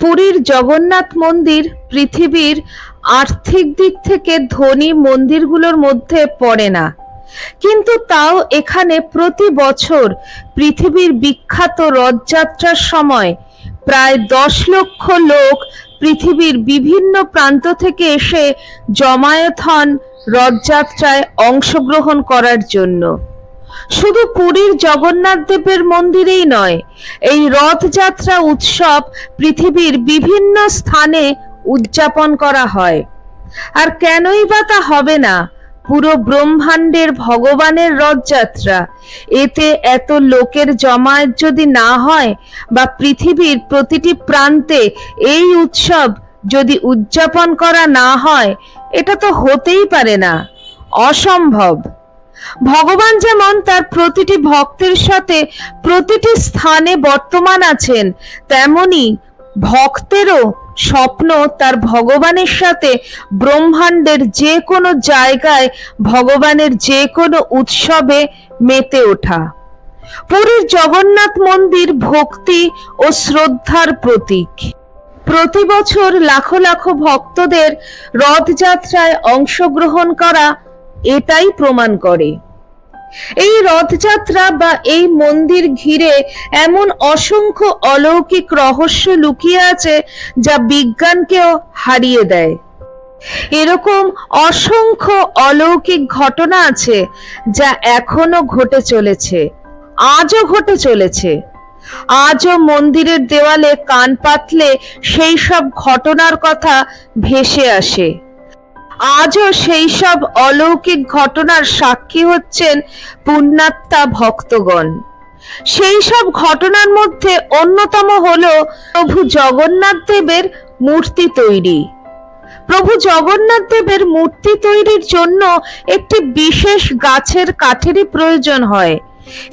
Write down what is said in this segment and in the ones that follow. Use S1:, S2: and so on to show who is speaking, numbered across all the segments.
S1: পুরীর জগন্নাথ মন্দির পৃথিবীর আর্থিক দিক থেকে ধনী মন্দিরগুলোর মধ্যে পড়ে না। কিন্তু তাও এখানে প্রতি বছর পৃথিবীর বিখ্যাত রথযাত্রার সময় প্রায় দশ লক্ষ লোক পৃথিবীর বিভিন্ন প্রান্ত থেকে এসে জমায়েত হন রথযাত্রায় অংশগ্রহণ করার জন্য। শুধু পুরীর জগন্নাথ দেবের মন্দিরেই নয়, এই রথযাত্রা উৎসব পৃথিবীর বিভিন্ন স্থানে উদযাপন করা হয়। আর কেনই বা তা হবে না, পুরো ব্রহ্মাণ্ডের ভগবানের রথযাত্রা। এতে এত লোকের জমায়েত যদি না হয়, বা পৃথিবীর প্রতিটি প্রান্তে এই উৎসব যদি উদযাপন করা না হয়, এটা তো হতেই পারে না। অসম্ভব। ভগবান যেমন তার প্রতিটি ভক্তের সাথে প্রতিটি স্থানে বর্তমান আছেন, তেমনি ভক্তেরও স্বপ্ন তার ভগবানের সাথে ব্রহ্মাণ্ডের যে কোনো জায়গায় ভগবানের যে কোনো উৎসবে মেতে ওঠা। পুরীর জগন্নাথ মন্দির ভক্তি ও শ্রদ্ধার প্রতীক। প্রতি বছর লাখো লাখো ভক্তদের রথযাত্রায় অংশগ্রহণ করা এটাই প্রমাণ করে। এই রথযাত্রা বা এই মন্দির ঘিরে এমন অসংখ্য অলৌকিক রহস্য লুকিয়ে আছে যা বিজ্ঞানকেও হারিয়ে দেয়। এরকম অসংখ্য অলৌকিক ঘটনা আছে যা এখনও ঘটে চলেছে, আজও ঘটে চলেছে। আজও মন্দিরের দেওয়ালে কান পাতলে সেই সব ঘটনার কথা ভেসে আসে। আজও সেই সব অলৌকিক ঘটনার সাক্ষী হচ্ছেন পুণ্যাত্মা ভক্তগণ। সেই সব ঘটনার মধ্যে অন্যতম হলো প্রভু জগন্নাথ দেবের মূর্তি তৈরি। প্রভু জগন্নাথ দেবের মূর্তি তৈরির জন্য একটি বিশেষ গাছের কাঠেরই প্রয়োজন হয়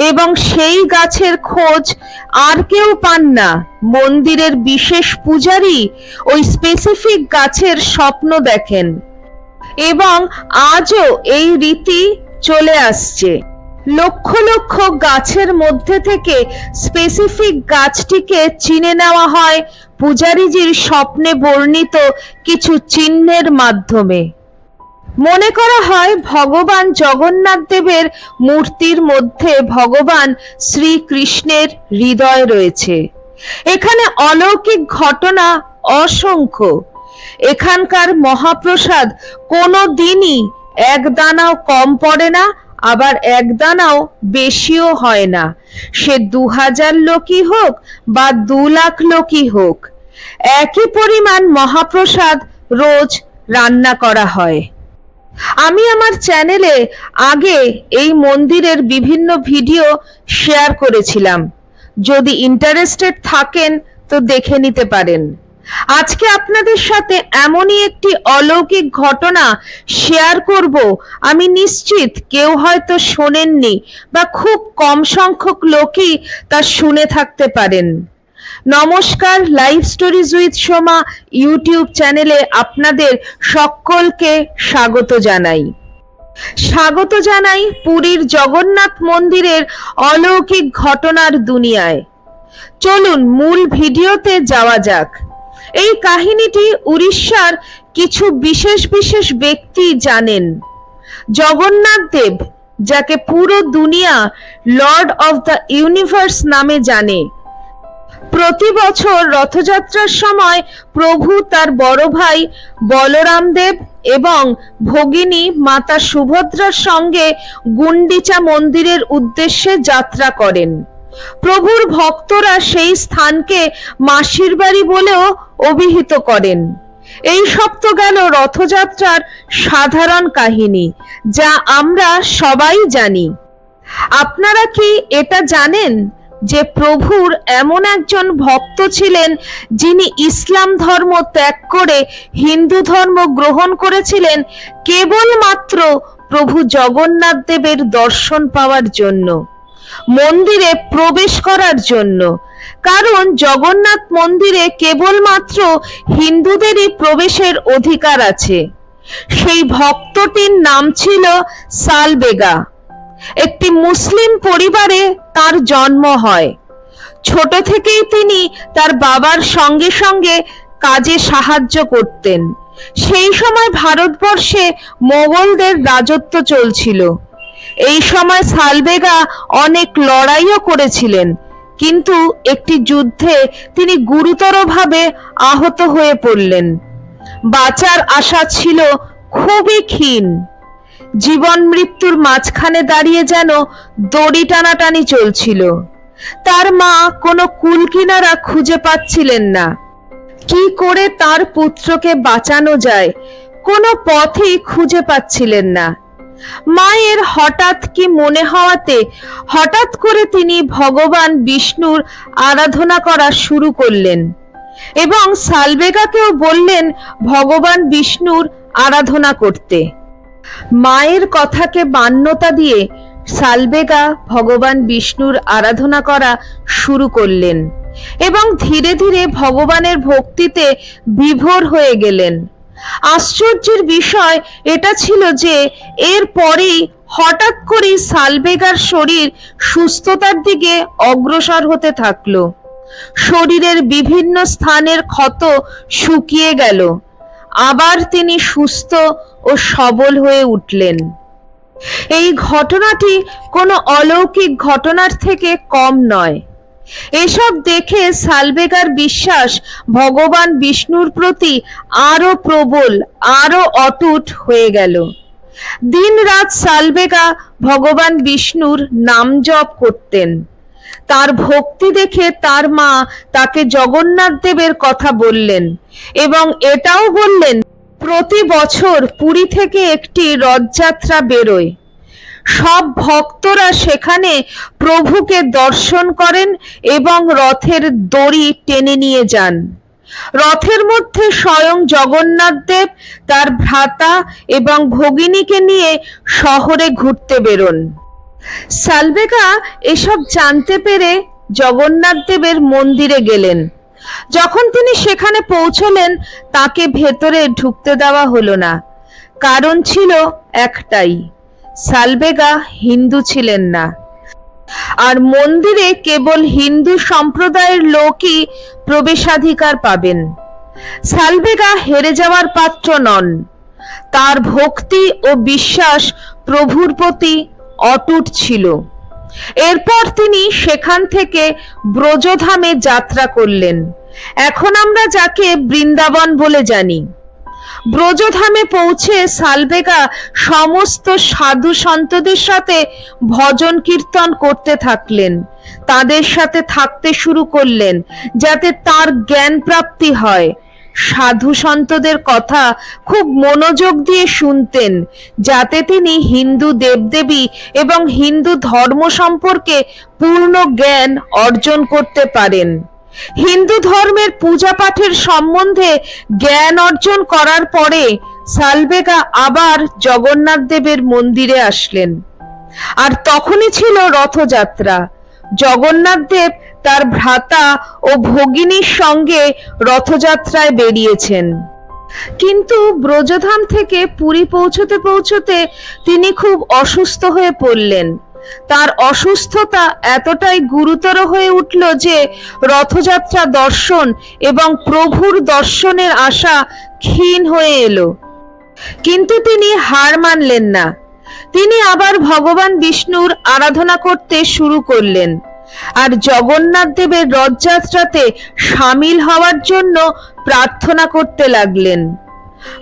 S1: এবং সেই গাছের খোঁজ আর কেউ পান না। মন্দিরের বিশেষ পূজারী ওই স্পেসিফিক গাছের স্বপ্ন দেখেন। এবং আজও এই রীতি চলে আসছে। লক্ষ লক্ষ গাছের মধ্যে থেকে স্পেসিফিক গাছটিকে চিনে নেওয়া হয়। পূজারীজির স্বপ্নে বর্ণিত কিছু চিহ্নের মাধ্যমে। মনে করা হয় ভগবান জগন্নাথ দেবের মূর্তির মধ্যে ভগবান শ্রীকৃষ্ণের হৃদয় রয়েছে। এখানে অলৌকিক ঘটনা অসংখ্য। এখানকার মহাপ্রসাদ কোনো দিনই এক দানাও কম পড়ে না, আবার এক দানাও বেশিও হয় না। সে দু হাজার লোকই হোক বা দু লাখ লোকই হোক, একই পরিমাণ মহাপ্রসাদ রোজ রান্না করা হয়। আমি আমার চ্যানেলে আগে এই মন্দিরের বিভিন্ন ভিডিও শেয়ার করেছিলাম। যদি ইন্টারেস্টেড থাকেন তো দেখে নিতে পারেন। আজকে আপনাদের সাথে এমনই একটি অলৌকিক ঘটনা শেয়ার করব। আমি নিশ্চিত কেউ হয়তো শোনেননি বা খুব কম সংখ্যক লোকই তা শুনে থাকতে পারেন। নমস্কার live stories with Soma YouTube চ্যানেলে আপনাদের সকলকে স্বাগত জানাই। স্বাগত জানাই পুরীর জগন্নাথ মন্দিরের অলৌকিক ঘটনার দুনিয়ায়। চলুন মূল ভিডিওতে যাওয়া যাক। এই কাহিনীটি উড়িষ্যার কিছু বিশেষ বিশেষ ব্যক্তি জানেন। জগন্নাথ দেব, যাকে পুরো দুনিয়া লর্ড অফ দ্য ইউনিভার্স নামে জানে। প্রতি বছর রথযাত্রার সময় প্রভু তার বড় ভাই বলরাম দেব এবং ভগিনী মাতা সুভদ্রার সঙ্গে গুন্ডিচা মন্দিরের উদ্দেশ্যে যাত্রা করেন। প্রভুর ভক্তরা সেই স্থানকে মাসির বাড়ি বলেও অভিহিত করেন। এই সব তো গেল রথযাত্রার সাধারণ কাহিনী, যা আমরা সবাই জানি। আপনারা কি এটা জানেন যে প্রভুর এমন একজন ভক্ত ছিলেন যিনি ইসলাম ধর্ম ত্যাগ করে হিন্দু ধর্ম গ্রহণ করেছিলেন কেবলমাত্র প্রভু জগন্নাথ দেবের দর্শন পাওয়ার জন্য? মন্দিরে প্রবেশ করার জন্য। কারণ জগন্নাথ মন্দিরে কেবলমাত্র হিন্দুদেরই প্রবেশের অধিকার আছে। সেই ভক্তটির নাম ছিল সালবেগা। একটি মুসলিম পরিবারে তার জন্ম হয়। ছোট থেকেই তিনি তার বাবার সঙ্গে সঙ্গে কাজে সাহায্য করতেন। সেই সময় ভারতবর্ষে মোগলদের রাজত্ব চলছিল। এই সময় সালবেগা অনেক লড়াইও করেছিলেন, কিন্তু একটি যুদ্ধে তিনি গুরুতরভাবে আহত হয়ে পড়লেন। বাঁচার আশা ছিল খুবই ক্ষীণ। জীবন মৃত্যুর মাঝখানে দাঁড়িয়ে যেন দড়ি টানাটানি চলছিল। তার মা কোনো কুলকিনারা খুঁজে পাচ্ছিলেন না। কি করে তার পুত্রকে বাঁচানো যায়, কোনো পথই খুঁজে পাচ্ছিলেন না। মায়ের হঠাৎ কি মনে হওয়াতে হঠাৎ করে তিনি ভগবান বিষ্ণুর আরাধনা করা শুরু করলেন এবং সালবেগাকেও বললেন ভগবান বিষ্ণুর আরাধনা করতে। মায়ের কথাকে মান্যতা দিয়ে সালবেগা ভগবান বিষ্ণুর আরাধনা করা শুরু করলেন এবং ধীরে ধীরে ভগবানের ভক্তিতে বিভোর হয়ে গেলেন। আশ্চর্যের বিষয় এটা ছিল যে, এর পরেই হঠাৎ করেই সালবেগার শরীর সুস্থতার দিকে অগ্রসর হতে থাকল। শরীরের বিভিন্ন স্থানের ক্ষত শুকিয়ে গেল। আবার তিনি সুস্থ ও সবল হয়ে উঠলেন। এই ঘটনাটি কোনো অলৌকিক ঘটনার থেকে কম নয়। এসব দেখে সালবেগার বিশ্বাস ভগবান বিষ্ণুর প্রতি আরও প্রবল, আরও অটুট হয়ে গেল। দিন রাত সালবেগা ভগবান বিষ্ণুর নাম জপ করতেন। তার ভক্তি দেখে তার মা তাকে জগন্নাথ দেবের কথা বললেন এবং এটাও বললেন, প্রতি বছর পুরী থেকে একটি রথযাত্রা বেরোয়। সব ভক্তরা সেখানে প্রভুকে দর্শন করেন এবং রথের দড়ি টেনে নিয়ে যান। রথের মধ্যে স্বয়ং জগন্নাথ দেব, তার ভ্রাতা এবং ভগিনীকে নিয়ে শহরে ঘুরতে বেরোন। সালবেগা এসব জানতে পেরে জগন্নাথ দেবের মন্দিরে গেলেন। যখন তিনি সেখানে পৌঁছলেন, তাকে ভেতরে ঢুকতে দেওয়া হলো না। কারণ ছিল একটাই সালবেগা হিন্দু ছিলেন না। আর মন্দিরে কেবল হিন্দু সম্প্রদায়ের লোকই প্রবেশাধিকার পাবেন। সালবেগা হেরে যাওয়ার পাত্র নন। তার ভক্তি ও বিশ্বাস প্রভুর প্রতি অটুট ছিল। এরপর তিনি সেখান থেকে ব্রজধামে যাত্রা করলেন। এখন আমরা যাকে বৃন্দাবন বলে জানি। ব্রজধামে পৌঁছে সালবেগা সমস্ত সাধু সন্তদের সাথে ভজন কীর্তন করতে থাকলেন। তাদের সাথে থাকতে শুরু করলেন যাতে তার জ্ঞান প্রাপ্তি হয়। সাধু সন্তদের কথা খুব মনোযোগ দিয়ে শুনতেন, যাতে তিনি হিন্দু দেবদেবী এবং হিন্দু ধর্ম সম্পর্কে পূর্ণ জ্ঞান অর্জন করতে পারেন। হিন্দু ধর্মের পূজা পাঠের সম্বন্ধে জ্ঞান অর্জন করার পরে সালবেগা আবার জগন্নাথ দেবের মন্দিরে আসলেন। আর তখনই ছিল রথযাত্রা। জগন্নাথ দেব তার ভ্রাতা ও ভগিনীর সঙ্গে রথযাত্রায় বেরিয়েছেন। কিন্তু ব্রজধাম থেকে পুরী পৌঁছতে পৌঁছতে তিনি খুব অসুস্থ হয়ে পড়লেন। তার অসুস্থতা এতটাই গুরুতর হয়ে উঠল যে রথযাত্রা দর্শন এবং প্রভুর দর্শনের আশা ক্ষীণ হয়ে এলো। কিন্তু তিনি হার মানলেন না। তিনি আবার ভগবান বিষ্ণুর আরাধনা করতে শুরু করলেন আর জগন্নাথ দেবের রথযাত্রাতে সামিল হওয়ার জন্য প্রার্থনা করতে লাগলেন।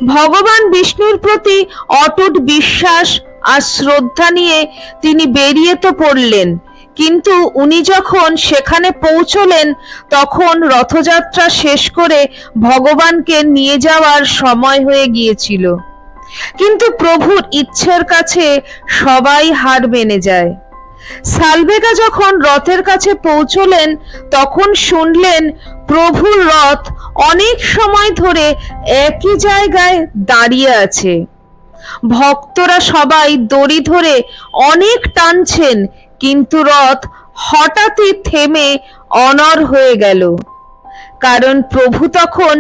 S1: ভগবান বিষ্ণুর প্রতি অটুট বিশ্বাস আর শ্রদ্ধা নিয়ে তিনি বেরিয়ে তো পড়লেন। কিন্তু উনি যখন সেখানে পৌঁছলেন, তখন রথযাত্রা শেষ করে ভগবানকে নিয়ে যাওয়ার সময় হয়ে গিয়েছিল। কিন্তু প্রভুর ইচ্ছের কাছে সবাই হার মেনে যায়। সালবেগা যখন রথের কাছে পৌঁছলেন, তখন শুনলেন প্রভুর রথ অনেক সময় ধরে একই জায়গায় দাঁড়িয়ে আছে। ভক্তরা সবাই দড়ি ধরে অনেক টানছেন, কিন্তু রথ হঠাৎই থেমে অনর হয়ে গেল। কারণ প্রভু তখন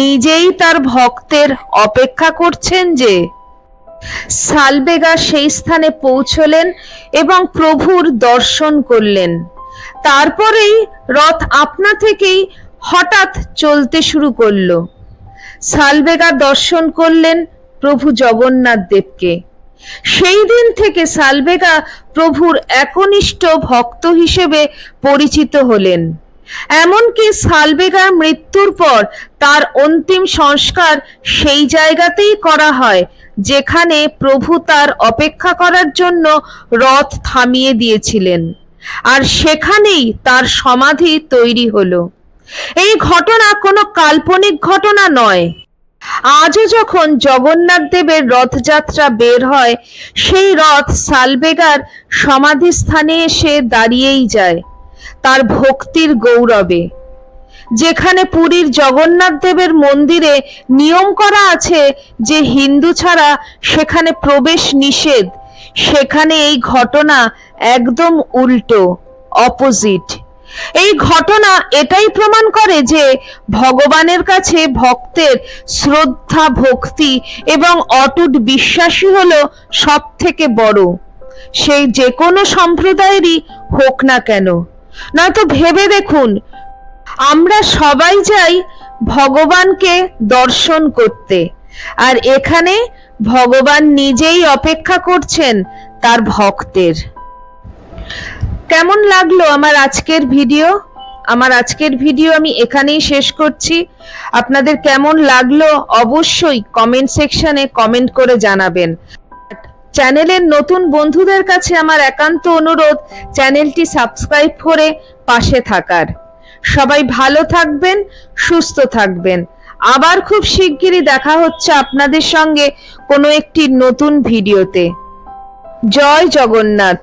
S1: নিজেই তার ভক্তের অপেক্ষা করছেন যে সালবেগা সেই স্থানে পৌঁছলেন এবং প্রভুর দর্শন করলেন। তারপরেই রথ আপনা থেকেই হঠাৎ চলতে শুরু করল। সালবেগা দর্শন করলেন প্রভু জগন্নাথ দেবকে। সেই দিন থেকে সালবেগা প্রভুর একনিষ্ঠ ভক্ত হিসেবে পরিচিত হলেন। এমনকি সালবেগার মৃত্যুর পর তার অন্তিম সংস্কার সেই জায়গাতেই করা হয়, যেখানে প্রভু তার অপেক্ষা করার জন্য রথ থামিয়ে দিয়েছিলেন। আর সেখানেই তার সমাধি তৈরি হলো। এই ঘটনা কোনো কাল্পনিক ঘটনা নয়। আজও যখন জগন্নাথ দেবের রথযাত্রা বের হয়, সেই রথ সালবেগার সমাধিস্থানে এসে দাঁড়িয়েই যায়, তার ভক্তির গৌরবে। যেখানে পুরীর জগন্নাথ দেবের মন্দিরে নিয়ম করা আছে যে হিন্দু ছাড়া সেখানে প্রবেশ নিষেধ, সেখানে এই ঘটনা একদম উল্টো অপোজিট এই ঘটনা এটাই প্রমাণ করে যে ভগবানের কাছে ভক্তের শ্রদ্ধা, ভক্তি এবং অটুট বিশ্বাসী হলো সব থেকে বড়। সেই যে কোনো সম্প্রদায়েরই হোক না কেন। নয়তো ভেবে দেখুন, আমরা সবাই যাই ভগবানকে দর্শন করতে। আর এখানে ভগবান নিজেই অপেক্ষা করছেন তার ভক্তের। কেমন লাগল আমার আজকের ভিডিও? আমার আজকের ভিডিও আমি এখানেই শেষ করছি। আপনাদের কেমন লাগল অবশ্যই কমেন্ট সেকশনে কমেন্ট করে জানাবেন। চ্যানেলের নতুন বন্ধুদের কাছে আমার একান্ত অনুরোধ, চ্যানেলটি সাবস্ক্রাইব করে পাশে থাকার। সবাই ভালো থাকবেন, সুস্থ থাকবেন। আবার খুব শিগগিরই দেখা হচ্ছে আপনাদের সঙ্গে কোনো একটি নতুন ভিডিওতে। জয় জগন্নাথ।